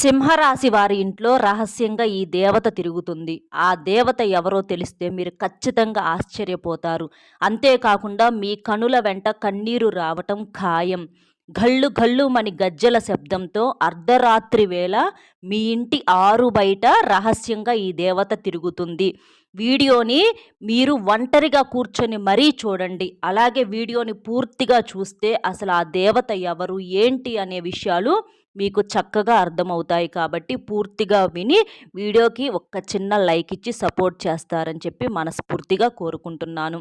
సింహరాశి వారి ఇంట్లో రహస్యంగా ఈ దేవత తిరుగుతుంది. ఆ దేవత ఎవరో తెలిస్తే మీరు ఖచ్చితంగా ఆశ్చర్యపోతారు. అంతేకాకుండా మీ కనుల వెంట కన్నీరు రావటం ఖాయం. గళ్ళు గళ్ళు మని గజ్జల శబ్దంతో అర్ధరాత్రి వేళ మీ ఇంటి ఆరు బయట రహస్యంగా ఈ దేవత తిరుగుతుంది. వీడియోని మీరు ఒంటరిగా కూర్చొని మరీ చూడండి. అలాగే వీడియోని పూర్తిగా చూస్తే అసలు ఆ దేవత ఎవరు ఏంటి అనే విషయాలు మీకు చక్కగా అర్థమవుతాయి కాబట్టి పూర్తిగా విని వీడియోకి ఒక్క చిన్న లైక్ ఇచ్చి సపోర్ట్ చేస్తారని చెప్పి మనస్ఫూర్తిగా కోరుకుంటున్నాను.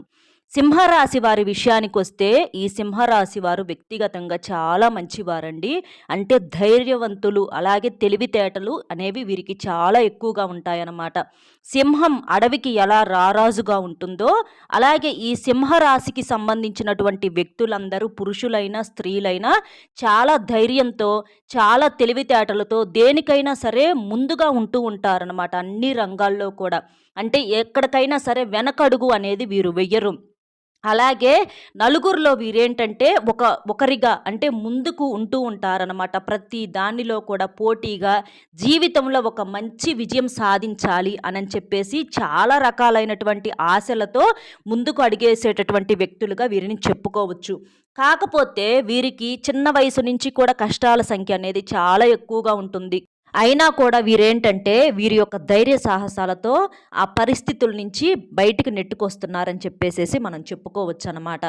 సింహరాశి వారి విషయానికి వస్తే ఈ సింహరాశి వారు వ్యక్తిగతంగా చాలా మంచివారండి. అంటే ధైర్యవంతులు అలాగే తెలివితేటలు అనేవి వీరికి చాలా ఎక్కువగా ఉంటాయన్నమాట. సింహం అడవికి ఎలా రారాజుగా ఉంటుందో అలాగే ఈ సింహరాశికి సంబంధించినటువంటి వ్యక్తులందరూ పురుషులైనా స్త్రీలైనా చాలా ధైర్యంతో చాలా తెలివితేటలతో దేనికైనా సరే ముందుగా ఉంటూ ఉంటారనమాట అన్ని రంగాల్లో కూడా. అంటే ఎక్కడికైనా సరే వెనకడుగు అనేది వీరు వెయ్యరు. అలాగే నలుగురిలో వీరేంటంటే ఒక ఒకరిగా అంటే ముందుకు ఉంటూ ఉంటారనమాట ప్రతి దానిలో కూడా పోటీగా జీవితంలో ఒక మంచి విజయం సాధించాలి అని చెప్పేసి చాలా రకాలైనటువంటి ఆశలతో ముందుకు అడిగేసేటటువంటి వ్యక్తులుగా వీరిని చెప్పుకోవచ్చు. కాకపోతే వీరికి చిన్న వయసు నుంచి కూడా కష్టాల సంఖ్య అనేది చాలా ఎక్కువగా ఉంటుంది. అయినా కూడా వీరేంటంటే వీరి యొక్క ధైర్య సాహసాలతో ఆ పరిస్థితుల నుంచి బయటికి నెట్టుకొస్తున్నారని చెప్పేసేసి మనం చెప్పుకోవచ్చు అనమాట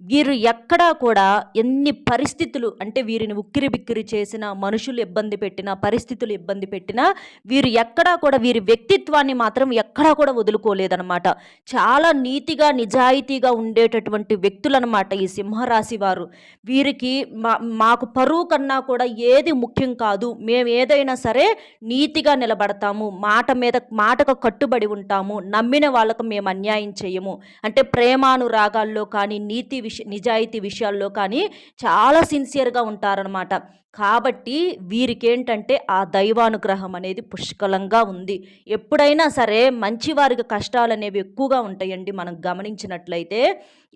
వీరు ఎక్కడా కూడా ఎన్ని పరిస్థితులు అంటే వీరిని ఉక్కిరి బిక్కిరి చేసిన మనుషులు ఇబ్బంది పెట్టిన పరిస్థితులు ఇబ్బంది పెట్టినా వీరు ఎక్కడా కూడా వీరి వ్యక్తిత్వాన్ని మాత్రం ఎక్కడా కూడా వదులుకోలేదనమాట చాలా నీతిగా నిజాయితీగా ఉండేటటువంటి వ్యక్తులనమాట ఈ సింహరాశి వారు. వీరికి మా మాకు పరువు కన్నా కూడా ఏది ముఖ్యం కాదు. మేము ఏదైనా సరే నీతిగా నిలబడతాము. మాట మీద మాటకు కట్టుబడి ఉంటాము. నమ్మిన వాళ్ళకు మేము అన్యాయం చేయము. అంటే ప్రేమానురాగాల్లో కానీ నీతి విష నిజాయితీ విషయాల్లో కానీ చాలా సిన్సియర్గా ఉంటారనమాట కాబట్టి వీరికేంటంటే ఆ దైవానుగ్రహం అనేది పుష్కలంగా ఉంది. ఎప్పుడైనా సరే మంచివారికి కష్టాలు అనేవి ఎక్కువగా ఉంటాయండి మనం గమనించినట్లయితే.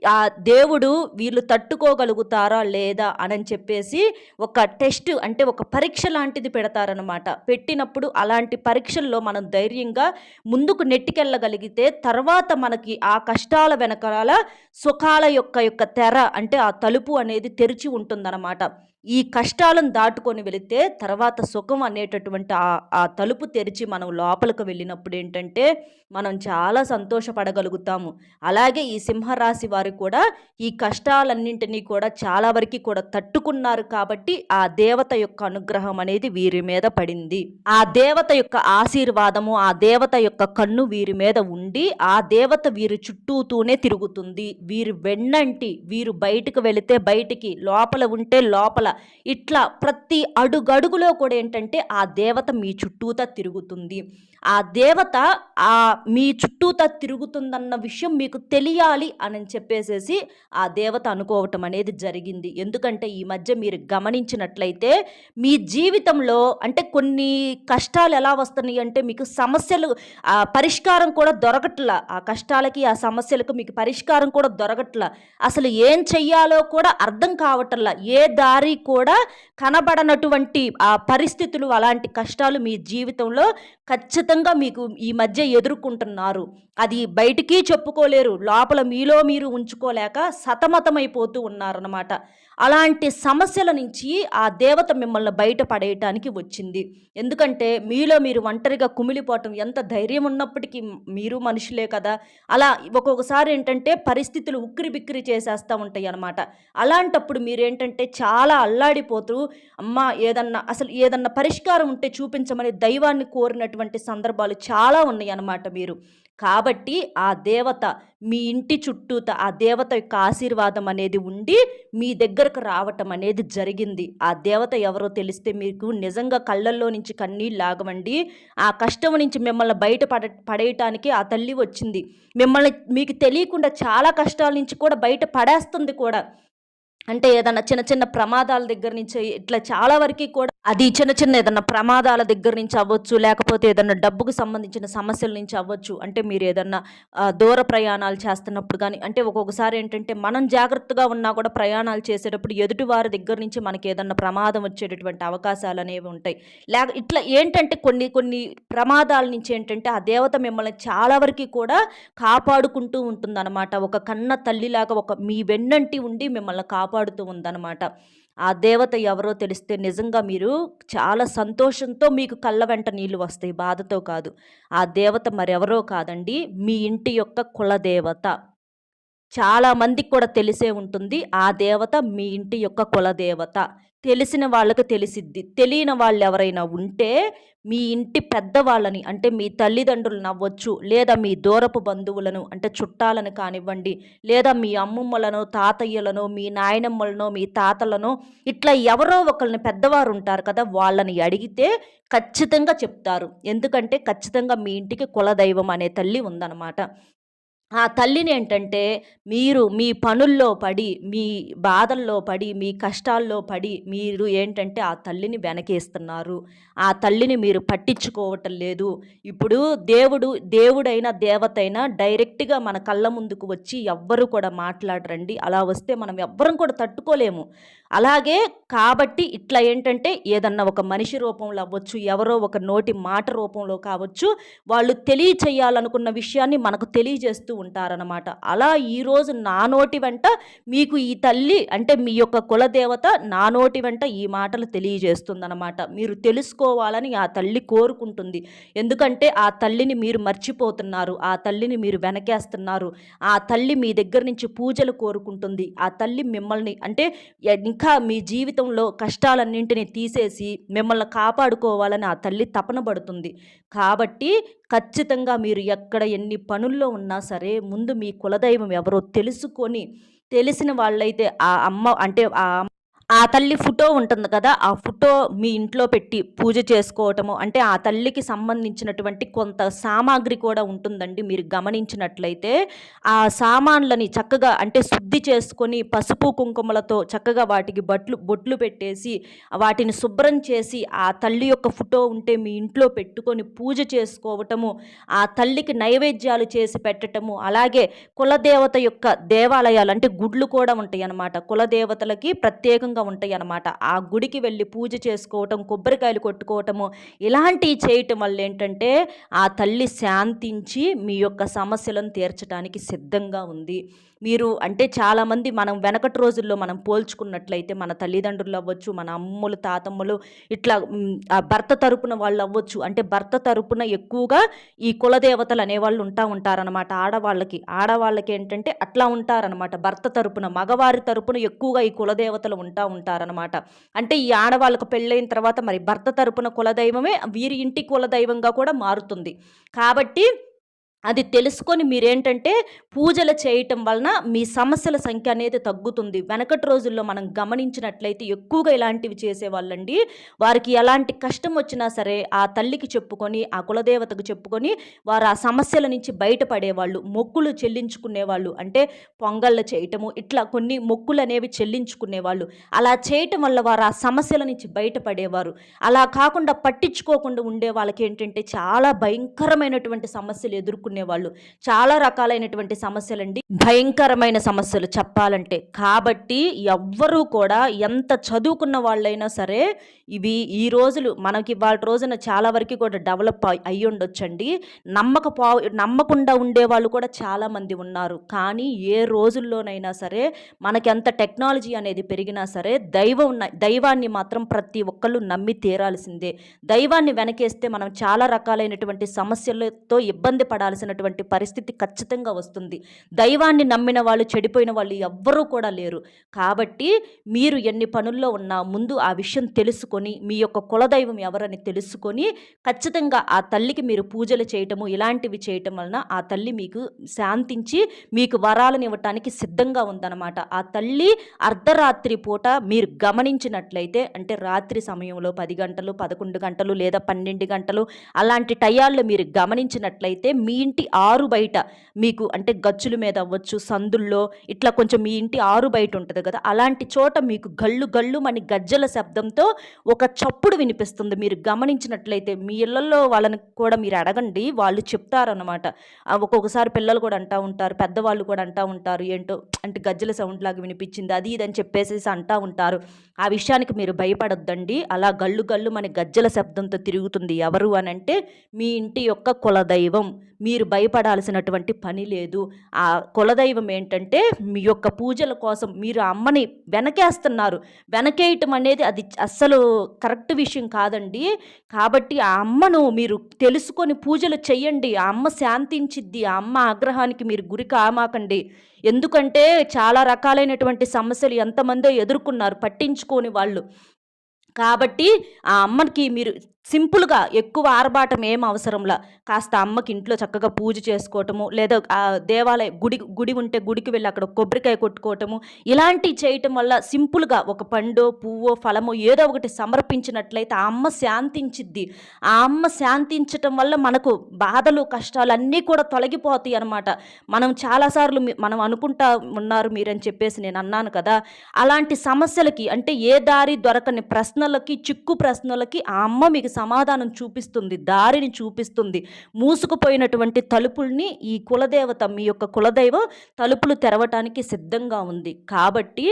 ఆ దేవుడు వీళ్ళు తట్టుకోగలుగుతారా లేదా అని చెప్పేసి ఒక టెస్ట్ అంటే ఒక పరీక్ష లాంటిది పెడతారనమాట పెట్టినప్పుడు అలాంటి పరీక్షల్లో మనం ధైర్యంగా ముందుకు నెట్టికెళ్ళగలిగితే తర్వాత మనకి ఆ కష్టాల వెనకాల సుఖాల యొక్క యొక్క తెర అంటే ఆ తలుపు అనేది తెరిచి ఉంటుందన్నమాట. ఈ కష్టాలను దాటుకొని వెళితే తర్వాత సుఖం అనేటటువంటి ఆ ఆ తలుపు తెరిచి మనం లోపలికి వెళ్ళినప్పుడు ఏంటంటే మనం చాలా సంతోషపడగలుగుతాము. అలాగే ఈ సింహరాశి వారు కూడా ఈ కష్టాలన్నింటినీ కూడా చాలా వరకు కూడా తట్టుకున్నారు కాబట్టి ఆ దేవత యొక్క అనుగ్రహం అనేది వీరి మీద పడింది. ఆ దేవత యొక్క ఆశీర్వాదము ఆ దేవత యొక్క కన్ను వీరి మీద ఉండి ఆ దేవత వీరి చుట్టూతూనే తిరుగుతుంది. వీరు వెన్నంటి వీరు బయటకు వెళితే బయటికి లోపల ఉంటే లోపల. ఇట్లా ప్రతి అడుగడుగులో కూడా ఏంటంటే ఆ దేవత మీ చుట్టూతా తిరుగుతుంది. ఆ దేవత ఆ మీ చుట్టూతా తిరుగుతుందన్న విషయం మీకు తెలియాలి అని చెప్పేసేసి ఆ దేవత అనుకోవటం అనేది జరిగింది. ఎందుకంటే ఈ మధ్య మీరు గమనించినట్లయితే మీ జీవితంలో అంటే కొన్ని కష్టాలు ఎలా వస్తున్నాయి అంటే మీకు సమస్యలు ఆ పరిష్కారం కూడా దొరకట్లా. ఆ కష్టాలకి ఆ సమస్యలకు మీకు పరిష్కారం కూడా దొరకట్లా. అసలు ఏం చెయ్యాలో కూడా అర్థం కావటంలా. ఏ దారి కూడా కనబడనటువంటి ఆ పరిస్థితులు అలాంటి కష్టాలు మీ జీవితంలో ఖచ్చితంగా ఖచ్చితంగా మీకు ఈ మధ్య ఎదుర్కొంటున్నారు. అది బయటికి చెప్పుకోలేరు. లోపల మీలో మీరు ఉంచుకోలేక సతమతమైపోతూ ఉన్నారన్నమాట. అలాంటి సమస్యల నుంచి ఆ దేవత మిమ్మల్ని బయటపడేయటానికి వచ్చింది. ఎందుకంటే మీలో మీరు ఒంటరిగా కుమిలిపోవటం ఎంత ధైర్యం ఉన్నప్పటికీ మీరు మనుషులే కదా. అలా ఒక్కొక్కసారి ఏంటంటే పరిస్థితులు ఉక్కిరి బిక్కిరి చేసేస్తూ ఉంటాయి అనమాట అలాంటప్పుడు మీరేంటంటే చాలా అల్లాడిపోతూ అమ్మ ఏదన్నా అసలు ఏదన్నా పరిష్కారం ఉంటే చూపించమని దైవాన్ని కోరినటువంటి సందర్భాలు చాలా ఉన్నాయి అన్నమాట మీరు. కాబట్టి ఆ దేవత మీ ఇంటి చుట్టూత ఆ దేవత యొక్క ఆశీర్వాదం అనేది ఉండి మీ దగ్గరకు రావటం అనేది జరిగింది. ఆ దేవత ఎవరో తెలిస్తే మీకు నిజంగా కళ్ళల్లో నుంచి కన్నీళ్ళు లాగవండి. ఆ కష్టం నుంచి మిమ్మల్ని బయట పడ పడేయటానికి ఆ తల్లి వచ్చింది. మిమ్మల్ని మీకు తెలియకుండా చాలా కష్టాల నుంచి కూడా బయట పడేస్తుంది కూడా. అంటే ఏదన్నా చిన్న చిన్న ప్రమాదాల దగ్గర నుంచి ఇట్లా చాలా వరకు కూడా అది చిన్న చిన్న ఏదన్నా ప్రమాదాల దగ్గర నుంచి అవ్వచ్చు లేకపోతే ఏదన్నా డబ్బుకు సంబంధించిన సమస్యల నుంచి అవ్వచ్చు. అంటే మీరు ఏదన్నా దూర ప్రయాణాలు చేస్తున్నప్పుడు కానీ అంటే ఒక్కొక్కసారి ఏంటంటే మనం జాగ్రత్తగా ఉన్నా కూడా ప్రయాణాలు చేసేటప్పుడు ఎదుటి వారి దగ్గర నుంచి మనకి ఏదన్నా ప్రమాదం వచ్చేటటువంటి అవకాశాలు అనేవి ఉంటాయి. లేక ఇట్లా ఏంటంటే కొన్ని కొన్ని ప్రమాదాల నుంచి ఏంటంటే ఆ దేవత మిమ్మల్ని చాలా వరకు కూడా కాపాడుకుంటూ ఉంటుందన్నమాట. ఒక కన్న తల్లిలాగా ఒక మీ వెన్నంటి ఉండి మిమ్మల్ని కాపాడుతూ ఉందన్నమాట. ఆ దేవత ఎవరో తెలిస్తే నిజంగా మీరు చాలా సంతోషంతో మీకు కళ్ళ వెంట నీళ్ళు వస్తాయి. బాధతో కాదు. ఆ దేవత మరెవరో కాదండి మీ ఇంటి యొక్క కులదేవత చాలా మందికి కూడా తెలిసే ఉంటుంది ఆ దేవత మీ ఇంటి యొక్క కులదేవత తెలిసిన వాళ్ళకి తెలిసిద్ది. తెలియని వాళ్ళు ఎవరైనా ఉంటే మీ ఇంటి పెద్దవాళ్ళని అంటే మీ తల్లిదండ్రులు నవ్వచ్చు లేదా మీ దూరపు బంధువులను అంటే చుట్టాలను కానివ్వండి లేదా మీ అమ్మమ్మలను తాతయ్యలను మీ నాయనమ్మలను మీ తాతలను ఇట్లా ఎవరో ఒకరిని పెద్దవారు ఉంటారు కదా వాళ్ళని అడిగితే ఖచ్చితంగా చెప్తారు. ఎందుకంటే ఖచ్చితంగా మీ ఇంటికి కులదైవం అనే తల్లి ఉందన్నమాట. ఆ తల్లిని ఏంటంటే మీరు మీ పనుల్లో పడి మీ బాధల్లో పడి మీ కష్టాల్లో పడి మీరు ఏంటంటే ఆ తల్లిని వెనకేస్తున్నారు. ఆ తల్లిని మీరు పట్టించుకోవటం లేదు. ఇప్పుడు దేవుడు దేవుడైన దేవతైనా డైరెక్ట్గా మన కళ్ళ ముందుకు వచ్చి ఎవ్వరు కూడా మాట్లాడరండి. అలా వస్తే మనం ఎవ్వరం కూడా తట్టుకోలేము. అలాగే కాబట్టి ఇట్లా ఏంటంటే ఏదన్నా ఒక మనిషి రూపంలో అవ్వచ్చు ఎవరో ఒక నోటి మాట రూపంలో కావచ్చు వాళ్ళు తెలియచేయాలనుకున్న విషయాన్ని మనకు తెలియజేస్తూ ఉంటారనమాట అలా ఈరోజు నా నోటి వెంట మీకు ఈ తల్లి అంటే మీ యొక్క కులదేవత నా నోటి వెంట ఈ మాటలు తెలియజేస్తుందనమాట మీరు తెలుసుకోవాలని ఆ తల్లి కోరుకుంటుంది. ఎందుకంటే ఆ తల్లిని మీరు మర్చిపోతున్నారు ఆ తల్లిని మీరు వెనకేస్తున్నారు ఆ తల్లి మీ దగ్గర నుంచి పూజలు కోరుకుంటుంది ఆ తల్లి మిమ్మల్ని అంటే ఇంకా మీ జీవితంలో కష్టాలన్నింటినీ తీసేసి మిమ్మల్ని కాపాడుకోవాలని ఆ తల్లి తపన పడుతుంది. కాబట్టి ఖచ్చితంగా మీరు ఎక్కడ ఎన్ని పనుల్లో ఉన్నా సరే ముందు మీ కులదైవం ఎవరో తెలుసుకొని తెలిసిన వాళ్ళైతే ఆ అమ్మ అంటే ఆ ఆ తల్లి ఫోటో ఉంటుంది కదా ఆ ఫోటో మీ ఇంట్లో పెట్టి పూజ చేసుకోవటము అంటే ఆ తల్లికి సంబంధించినటువంటి కొంత సామాగ్రి కూడా ఉంటుందండి. మీరు గమనించినట్లయితే ఆ సామాన్లని చక్కగా అంటే శుద్ధి చేసుకొని పసుపు కుంకుమలతో చక్కగా వాటికి బట్లు బొట్లు పెట్టేసి వాటిని శుభ్రం చేసి ఆ తల్లి యొక్క ఫోటో ఉంటే మీ ఇంట్లో పెట్టుకొని పూజ చేసుకోవటము ఆ తల్లికి నైవేద్యాలు చేసి పెట్టటము అలాగే కులదేవత యొక్క దేవాలయాలు అంటే గుడ్లు కూడా ఉంటాయి అన్నమాట కులదేవతలకి ప్రత్యేకంగా ఉంటాయి అన్నమాట. ఆ గుడికి వెళ్ళి పూజ చేసుకోవటం కొబ్బరికాయలు కొట్టుకోవటము ఇలాంటివి చేయటం వల్ల ఏంటంటే ఆ తల్లి శాంతించి మీ యొక్క సమస్యలను తీర్చడానికి సిద్ధంగా ఉంది. మీరు అంటే చాలామంది మనం వెనకటి రోజుల్లో మనం పోల్చుకున్నట్లయితే మన తల్లిదండ్రులు అవ్వచ్చు మన అమ్మలు తాతమ్మలు ఇట్లా ఆ భర్త తరపున వాళ్ళు అవ్వచ్చు. అంటే భర్త తరపున ఎక్కువగా ఈ కులదేవతలు అనేవాళ్ళు ఉంటా ఉంటారనమాట ఆడవాళ్ళకి. ఆడవాళ్ళకి ఏంటంటే అట్లా ఉంటారనమాట భర్త తరపున మగవారి తరపున ఎక్కువగా ఈ కులదేవతలు ఉంటా ఉంటారనమాట అంటే ఈ ఆడవాళ్ళకు పెళ్ళైన తర్వాత మరి భర్త తరపున కులదైవమే వీరి ఇంటి కులదైవంగా కూడా మారుతుంది. కాబట్టి అది తెలుసుకొని మీరేంటంటే పూజలు చేయటం వలన మీ సమస్యల సంఖ్య అనేది తగ్గుతుంది. వెనకటి రోజుల్లో మనం గమనించినట్లయితే ఎక్కువగా ఇలాంటివి చేసేవాళ్ళండి. వారికి ఎలాంటి కష్టం వచ్చినా సరే ఆ తల్లికి చెప్పుకొని ఆ కులదేవతకు చెప్పుకొని వారు ఆ సమస్యల నుంచి బయటపడేవాళ్ళు మొక్కులు చెల్లించుకునేవాళ్ళు. అంటే పొంగళ్ళు చేయటము ఇట్లా కొన్ని మొక్కులు అనేవి చెల్లించుకునేవాళ్ళు. అలా చేయటం వల్ల వారు ఆ సమస్యల నుంచి బయటపడేవారు. అలా కాకుండా పట్టించుకోకుండా ఉండే వాళ్ళకి ఏంటంటే చాలా భయంకరమైనటువంటి సమస్యలు వాళ్ళు చాలా రకాలైనటువంటి సమస్యలండి. భయంకరమైన సమస్యలు చెప్పాలంటే. కాబట్టి ఎవ్వరూ కూడా ఎంత చదువుకున్న వాళ్ళైనా సరే ఇవి ఈ రోజులు మనకి వాళ్ళ రోజున చాలా వరకు కూడా డెవలప్ అయి- అయ్యి ఉండొచ్చండి. నమ్మకపో నమ్మకుండా ఉండే వాళ్ళు కూడా చాలామంది ఉన్నారు. కానీ ఏ రోజుల్లోనైనా సరే మనకి ఎంత టెక్నాలజీ అనేది పెరిగినా సరే దైవం దైవాన్ని మాత్రం ప్రతి ఒక్కళ్ళు నమ్మి తీరాల్సిందే. దైవాన్ని వెనకేస్తే మనం చాలా రకాలైనటువంటి సమస్యలతో ఇబ్బంది పడాల్సిన పడాల్సినటువంటి పరిస్థితి ఖచ్చితంగా వస్తుంది. దైవాన్ని నమ్మిన వాళ్ళు చెడిపోయిన వాళ్ళు ఎవ్వరూ కూడా లేరు. కాబట్టి మీరు ఎన్ని పనుల్లో ఉన్నా ముందు ఆ విషయం తెలుసుకొని మీ యొక్క కులదైవం ఎవరని తెలుసుకొని ఖచ్చితంగా ఆ తల్లికి మీరు పూజలు చేయటము ఇలాంటివి చేయటం వలన ఆ తల్లి మీకు శాంతించి మీకు వరాలను ఇవ్వటానికి సిద్ధంగా ఉందన్నమాట. ఆ తల్లి అర్ధరాత్రి పూట మీరు గమనించినట్లయితే అంటే రాత్రి సమయంలో పది గంటలు పదకొండు గంటలు లేదా పన్నెండు గంటలు అలాంటి టయాల్లో మీరు గమనించినట్లయితే మీ ఇంటి ఆరు బయట మీకు అంటే గచ్చుల మీద అవ్వచ్చు సందుల్లో ఇట్లా కొంచెం మీ ఇంటి ఆరు బయట ఉంటుంది కదా అలాంటి చోట మీకు గళ్ళు గళ్ళు మని గజ్జల శబ్దంతో ఒక చప్పుడు వినిపిస్తుంది. మీరు గమనించినట్లయితే మీ ఇళ్ళలో వాళ్ళని కూడా మీరు అడగండి వాళ్ళు చెప్తారనమాట ఒక్కొక్కసారి పిల్లలు కూడా అంటూ ఉంటారు పెద్దవాళ్ళు కూడా అంటూ ఉంటారు ఏంటో అంటే గజ్జల సౌండ్ లాగా వినిపించింది అది ఇదని చెప్పేసేసి అంటూ ఉంటారు. ఆ విషయానికి మీరు భయపడొద్దండి. అలా గళ్ళు గళ్ళు మన గజ్జల శబ్దంతో తిరుగుతుంది ఎవరు అని అంటే మీ ఇంటి యొక్క కులదైవం మీరు భయపడాల్సినటువంటి పని లేదు. ఆ కులదైవం ఏంటంటే మీ యొక్క పూజల కోసం మీరు అమ్మని వెనకేస్తున్నారు. వెనకేయటం అనేది అది అస్సలు కరెక్ట్ విషయం కాదండి. కాబట్టి ఆ అమ్మను మీరు తెలుసుకొని పూజలు చెయ్యండి. ఆ అమ్మ శాంతించిద్ది. ఆ అమ్మ ఆగ్రహానికి మీరు గురి కామాకండి. ఎందుకంటే చాలా రకాలైనటువంటి సమస్యలు ఎంతమందో ఎదుర్కొన్నారు. పట్టించుకోని వాళ్ళు. కాబట్టి ఆ అమ్మకి మీరు సింపుల్గా ఎక్కువ ఆర్భాటం ఏం అవసరంలా కాస్త అమ్మకి ఇంట్లో చక్కగా పూజ చేసుకోవటము లేదా ఆ దేవాలయ గుడి గుడి ఉంటే గుడికి వెళ్ళి అక్కడ కొబ్బరికాయ కొట్టుకోవటము ఇలాంటివి చేయటం వల్ల సింపుల్గా ఒక పండో పువ్వో ఫలమో ఏదో ఒకటి సమర్పించినట్లయితే ఆ అమ్మ శాంతించిద్ది. ఆ అమ్మ శాంతించటం వల్ల మనకు బాధలు కష్టాలు అన్నీ కూడా తొలగిపోతాయి అనమాట మనం చాలాసార్లు మనం అనుకుంటా ఉన్నారు మీరని చెప్పేసి నేను అన్నాను కదా. అలాంటి సమస్యలకి అంటే ఏ దారి దొరకని ప్రశ్నలకి చిక్కు ప్రశ్నలకి ఆ అమ్మ మీకు సమాధానం చూపిస్తుంది దారిని చూపిస్తుంది. మూసుకుపోయినటువంటి తలుపుల్ని ఈ కులదేవత మీ యొక్క కులదైవం తలుపులు తెరవటానికి సిద్ధంగా ఉంది. కాబట్టి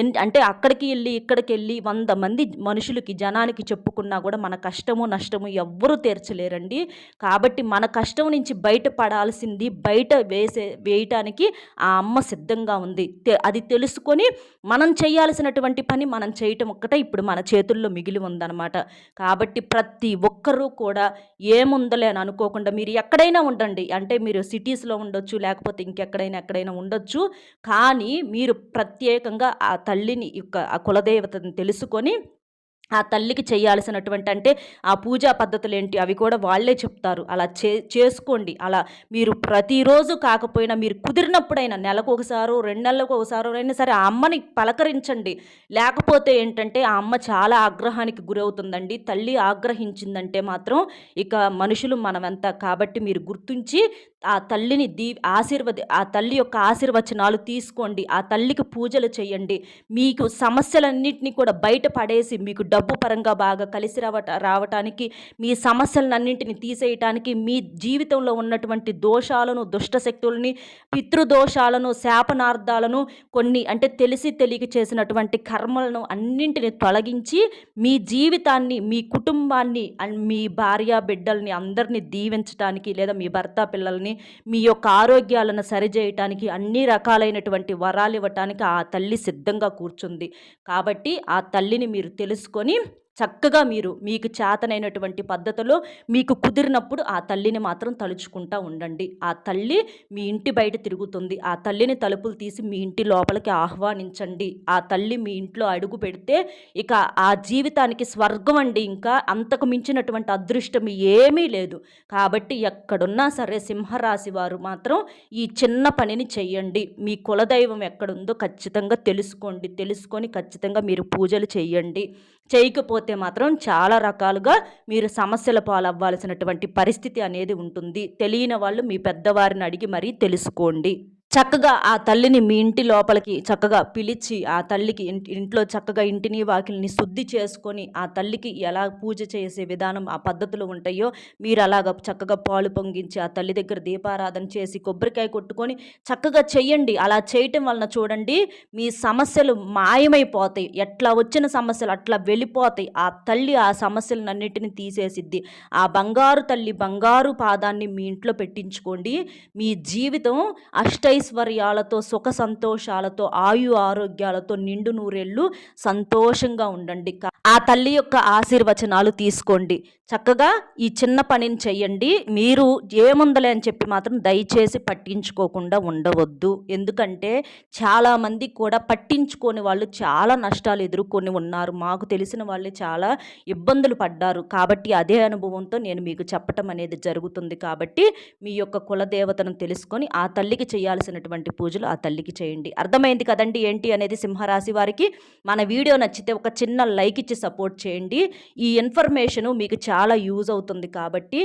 ఎన్ అంటే అక్కడికి వెళ్ళి ఇక్కడికి వెళ్ళి వంద మంది మనుషులకి జనానికి చెప్పుకున్నా కూడా మన కష్టము నష్టము ఎవ్వరూ తీర్చలేరండి. కాబట్టి మన కష్టం నుంచి బయటపడాల్సింది బయట వేసే వేయటానికి ఆ అమ్మ సిద్ధంగా ఉంది. అది తెలుసుకొని మనం చేయాల్సినటువంటి పని మనం చేయటం ఒక్కటే ఇప్పుడు మన చేతుల్లో మిగిలి ఉందన్నమాట. కాబట్టి ప్రతి ప్రతి ఒక్కరూ కూడా ఏముందలే అని అనుకోకుండా మీరు ఎక్కడైనా ఉండండి. అంటే మీరు సిటీస్లో ఉండొచ్చు లేకపోతే ఇంకెక్కడైనా ఎక్కడైనా ఉండొచ్చు. కానీ మీరు ప్రత్యేకంగా ఆ తల్లిని యొక్క ఆ కులదేవతను తెలుసుకొని ఆ తల్లికి చేయాల్సినటువంటి అంటే ఆ పూజా పద్ధతులు ఏంటి అవి కూడా వాళ్ళే చెప్తారు. అలా చే చేసుకోండి. అలా మీరు ప్రతిరోజు కాకపోయినా మీరు కుదిరినప్పుడైనా నెలకు ఒకసారో రెండు నెలలకు ఒకసారో అయినా సరే ఆ అమ్మని పలకరించండి. లేకపోతే ఏంటంటే ఆ అమ్మ చాలా ఆగ్రహానికి గురవుతుందండి. తల్లి ఆగ్రహించిందంటే మాత్రం ఇక మనుషులు మనమంతా కాబట్టి మీరు గుర్తుంచి ఆ తల్లిని దీ ఆశీర్వది ఆ తల్లి యొక్క ఆశీర్వచనాలు తీసుకోండి. ఆ తల్లికి పూజలు చేయండి. మీకు సమస్యలన్నింటినీ కూడా బయట పడేసి మీకు డబ్బు పరంగా బాగా కలిసి రావట రావటానికి మీ సమస్యలన్నింటిని తీసేయటానికి మీ జీవితంలో ఉన్నటువంటి దోషాలను దుష్టశక్తులని పితృదోషాలను శాపనార్థాలను కొన్ని అంటే తెలిసి తెలియక చేసినటువంటి కర్మలను అన్నింటిని తొలగించి మీ జీవితాన్ని మీ కుటుంబాన్ని మీ భార్య బిడ్డల్ని అందరినీ దీవించడానికి లేదా మీ భర్త పిల్లల్ని మీ యొక్క ఆరోగ్యాలను సరిచేయటానికి అన్ని రకాలైనటువంటి వరాలు ఇవ్వటానికి ఆ తల్లి సిద్ధంగా కూర్చుంది. కాబట్టి ఆ తల్లిని మీరు తెలుసుకొని చక్కగా మీరు మీకు చేతనైనటువంటి పద్ధతిలో మీకు కుదిరినప్పుడు ఆ తల్లిని మాత్రం తలుచుకుంటా ఉండండి. ఆ తల్లి మీ ఇంటి బయట తిరుగుతుంది. ఆ తల్లిని తలుపులు తీసి మీ ఇంటి లోపలికి ఆహ్వానించండి. ఆ తల్లి మీ ఇంట్లో అడుగు పెడితే ఇక ఆ జీవితానికి స్వర్గం అండి ఇంకా. అంతకు మించినటువంటి అదృష్టం ఏమీ లేదు. కాబట్టి ఎక్కడున్నా సరే సింహరాశి వారు మాత్రం ఈ చిన్న పనిని చెయ్యండి. మీ కులదైవం ఎక్కడుందో ఖచ్చితంగా తెలుసుకోండి. తెలుసుకొని ఖచ్చితంగా మీరు పూజలు చేయండి చేయకపోతే మాత్రం చాలా రకాలుగా మీరు సమస్యల పాలవ్వాల్సినటువంటి పరిస్థితి అనేది ఉంటుంది. తెలియని వాళ్ళు మీ పెద్దవారిని అడిగి మరీ తెలుసుకోండి. చక్కగా ఆ తల్లిని మీ ఇంటి లోపలికి చక్కగా పిలిచి ఆ తల్లికి ఇంట్లో చక్కగా ఇంటిని వాకిల్ని శుద్ధి చేసుకొని ఆ తల్లికి ఎలా పూజ చేసే విధానం ఆ పద్ధతులు ఉంటాయో మీరు అలాగ చక్కగా పాలు పొంగించి ఆ తల్లి దగ్గర దీపారాధన చేసి కొబ్బరికాయ కొట్టుకొని చక్కగా చెయ్యండి. అలా చేయటం వలన చూడండి మీ సమస్యలు మాయమైపోతాయి. ఎట్లా వచ్చిన సమస్యలు అట్లా వెళ్ళిపోతాయి. ఆ తల్లి ఆ సమస్యలన్నింటిని తీసేసిద్ది. ఆ బంగారు తల్లి బంగారు పాదాన్ని మీ ఇంట్లో పెట్టించుకోండి. మీ జీవితం అష్టై ఐశ్వర్యాలతో సుఖ సంతోషాలతో ఆయు ఆరోగ్యాలతో నిండు నూరేళ్ళు సంతోషంగా ఉండండి. ఆ తల్లి యొక్క ఆశీర్వచనాలు తీసుకోండి. చక్కగా ఈ చిన్న పనిని చెయ్యండి. మీరు ఏముందలే అని చెప్పి మాత్రం దయచేసి పట్టించుకోకుండా ఉండవద్దు. ఎందుకంటే చాలామంది కూడా పట్టించుకోని వాళ్ళు చాలా నష్టాలు ఎదుర్కొని ఉన్నారు. మాకు తెలిసిన వాళ్ళు చాలా ఇబ్బందులు పడ్డారు. కాబట్టి అదే అనుభవంతో నేను మీకు చెప్పటం అనేది జరుగుతుంది. కాబట్టి మీ యొక్క కులదేవతను తెలుసుకొని ఆ తల్లికి చేయాల్సినటువంటి పూజలు ఆ తల్లికి చేయండి. అర్థమైంది కదండి ఏంటి అనేది సింహరాశి వారికి? మన వీడియో నచ్చితే ఒక చిన్న లైక్ ఇచ్చి సపోర్ట్ చేయండి. ఈ ఇన్ఫర్మేషను మీకు చాలా యూజ్ అవుతుంది కాబట్టి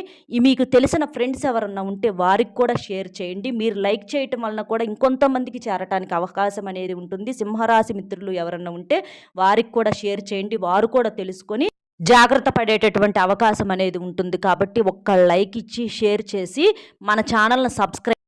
మీకు తెలిసిన ఫ్రెండ్స్ ఎవరన్నా ఉంటే వారికి కూడా షేర్ చేయండి. మీరు లైక్ చేయటం వలన కూడా ఇంకొంతమందికి చేరటానికి అవకాశం అనేది ఉంటుంది. సింహరాశి మిత్రులు ఎవరన్నా ఉంటే వారికి కూడా షేర్ చేయండి. వారు కూడా తెలుసుకొని జాగ్రత్త పడేటటువంటి అవకాశం అనేది ఉంటుంది కాబట్టి ఒక్క లైక్ ఇచ్చి షేర్ చేసి మన ఛానల్ని సబ్స్క్రైబ్